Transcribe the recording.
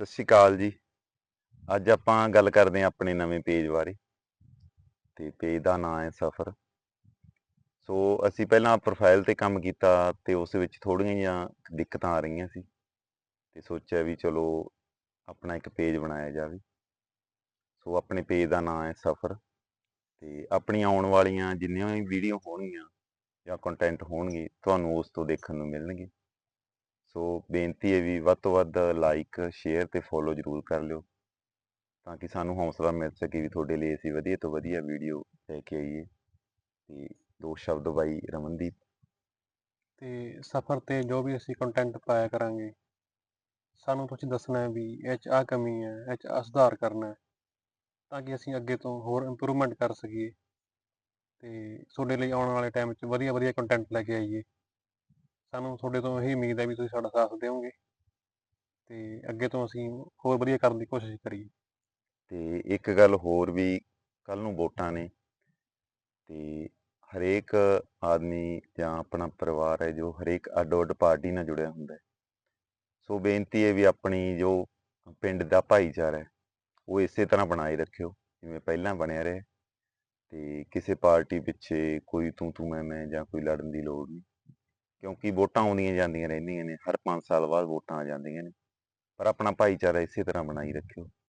ਸਤਿ ਸ਼੍ਰੀ ਅਕਾਲ ਜੀ। ਅੱਜ ਆਪਾਂ ਗੱਲ ਕਰਦੇ ਹਾਂ ਆਪਣੇ ਨਵੇਂ ਪੇਜ ਬਾਰੇ। ਤੇ ਪੇਜ ਦਾ ਨਾਮ ਹੈ ਸਫਰ। ਸੋ ਅਸੀਂ ਪਹਿਲਾਂ ਪ੍ਰੋਫਾਈਲ ਤੇ ਕੰਮ ਕੀਤਾ ਤੇ ਉਸ ਵਿੱਚ ਥੋੜ੍ਹੀਆਂ ਜਿਹੀਆਂ ਦਿੱਕਤਾਂ ਆ ਰਹੀਆਂ ਸੀ। ਤੇ ਸੋਚਿਆ ਵੀ ਚਲੋ ਆਪਣਾ ਇੱਕ ਪੇਜ ਬਣਾਇਆ ਜਾਵੇ। ਸੋ ਆਪਣੇ ਪੇਜ ਦਾ ਨਾਮ ਹੈ ਸਫਰ। ਤੇ ਆਪਣੀਆਂ ਆਉਣ ਵਾਲੀਆਂ ਜਿੰਨੀਆਂ ਵੀ ਵੀਡੀਓ ਹੋਣਗੀਆਂ ਜਾਂ ਕੰਟੈਂਟ ਹੋਣਗੇ, ਤੁਹਾਨੂੰ ਉਸ ਤੋਂ ਦੇਖਣ ਨੂੰ ਮਿਲਣਗੇ। ਸੋ ਬੇਨਤੀ ਹੈ ਵੀ ਵੱਧ ਤੋਂ ਵੱਧ ਲਾਈਕ ਸ਼ੇਅਰ ਤੇ ਫੋਲੋ ਜ਼ਰੂਰ ਕਰ ਲਿਓ। ਤਾਂ ਕਿ ਸਾਨੂੰ ਹੌਸਲਾ ਮਿਲ ਸਕੇ ਵੀ ਤੁਹਾਡੇ ਲਈ ਅਸੀਂ ਵਧੀਆ ਤੋਂ ਵਧੀਆ ਵੀਡੀਓ ਲੈ ਕੇ ਆਈਏ। ਤੇ ਦੋ ਸ਼ਬਦ ਬਾਈ ਰਮਨਦੀਪ। ਤੇ ਸਫ਼ਰ ਤੇ ਜੋ ਵੀ ਅਸੀਂ ਕੰਟੈਂਟ ਪਾਇਆ ਕਰਾਂਗੇ, ਸਾਨੂੰ ਤੁਸੀਂ ਦੱਸਣਾ ਹੈ ਵੀ ਇਹ 'ਚ ਆਹ ਕਮੀ ਹੈ, ਇਹ 'ਚ ਆਹ ਸੁਧਾਰ ਕਰਨਾ ਹੈ, ਤਾਂ ਕਿ ਅਸੀਂ ਅੱਗੇ ਤੋਂ ਹੋਰ ਇੰਪਰੂਵਮੈਂਟ ਕਰ ਸਕੀਏ। ਤੇ ਤੁਹਾਡੇ ਲਈ ਆਉਣ ਵਾਲੇ ਟਾਈਮ 'ਚ ਵਧੀਆ ਵਧੀਆ ਕੰਟੈਂਟ ਲੈ ਕੇ ਆਈਏ। ਸਾਨੂੰ ਤੁਹਾਡੇ ਤੋਂ ਇਹੀ ਉਮੀਦ ਹੈ ਵੀ ਤੁਸੀਂ ਸਾਡਾ ਸਾਥ ਦਿਓਗੇ ਤੇ ਅੱਗੇ ਤੋਂ ਅਸੀਂ ਹੋਰ ਵਧੀਆ ਕਰਨ ਦੀ ਕੋਸ਼ਿਸ਼ ਕਰੀਏ। ਤੇ ਇੱਕ ਗੱਲ ਹੋਰ ਵੀ ਕੱਲ ਨੂੰ ਵੋਟਾਂ ਨੇ ਤੇ ਹਰੇਕ ਆਦਮੀ ਜਾਂ ਆਪਣਾ ਪਰਿਵਾਰ ਹੈ ਜੋ ਹਰੇਕ ਅੱਡ ਅੱਡ ਪਾਰਟੀ ਨਾਲ ਜੁੜਿਆ ਹੁੰਦਾ ਹੈ। ਸੋ ਬੇਨਤੀ ਹੈ ਵੀ ਆਪਣੀ ਜੋ ਪਿੰਡ ਦਾ ਭਾਈਚਾਰਾ ਹੈ, ਉਹ ਇਸੇ ਤਰ੍ਹਾਂ ਬਣਾਏ ਰੱਖਿਓ ਜਿਵੇਂ ਪਹਿਲਾਂ ਬਣਿਆ ਰਿਹਾ ਤੇ ਕਿਸੇ ਪਾਰਟੀ ਪਿੱਛੇ ਕੋਈ ਤੂੰ ਤੂੰ ਮੈਂ ਮੈਂ ਜਾਂ ਕੋਈ ਲੜਨ ਦੀ ਲੋੜ ਨਹੀਂ। ਕਿਉਂਕਿ ਵੋਟਾਂ ਆਉਂਦੀਆਂ ਜਾਂਦੀਆਂ ਰਹਿੰਦੀਆਂ ਨੇ, ਹਰ 5 ਸਾਲ ਬਾਅਦ ਵੋਟਾਂ ਆ ਜਾਂਦੀਆਂ ਨੇ। ਪਰ ਆਪਣਾ ਭਾਈਚਾਰਾ ਇਸੇ ਤਰ੍ਹਾਂ ਬਣਾਈ ਰੱਖਿਓ।